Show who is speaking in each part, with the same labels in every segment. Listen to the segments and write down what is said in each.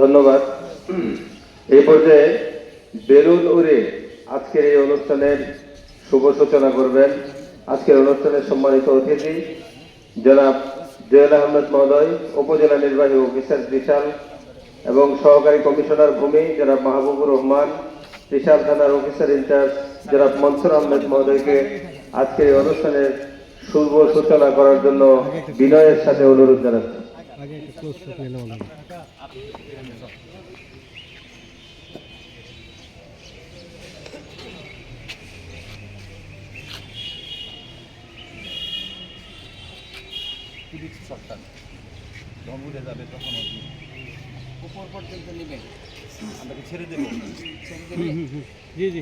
Speaker 1: ধন্যবাদ। এই পর্যায়ে বেলুন উড়ে আজকের এই অনুষ্ঠানের শুভ সূচনা করবেন। আজকের অনুষ্ঠানের সম্মানিত অতিথি জনাব জয়েল আহমেদ মহোদয়, উপজেলা নির্বাহী অফিসার ত্রিশাল এবং সহকারী কমিশনার ভূমি জনাব মাহবুবুর রহমান ত্রিশাল থানার অফিসার ইনচার্জ জনাব মনসুর আহমেদ মহোদয়কে আজকের এই অনুষ্ঠানের শুভ সূচনা করার জন্য বিনয়ের সাথে অনুরোধ জানাচ্ছি।
Speaker 2: সরকার। যাবে তখন উপর পর্যন্ত নেবেন আমরা কি ছেড়ে দেবো ছেড়ে দেবে
Speaker 3: জি জি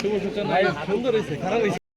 Speaker 3: শুভ সূচনা সুন্দর হয়েছে খারাপ হয়েছে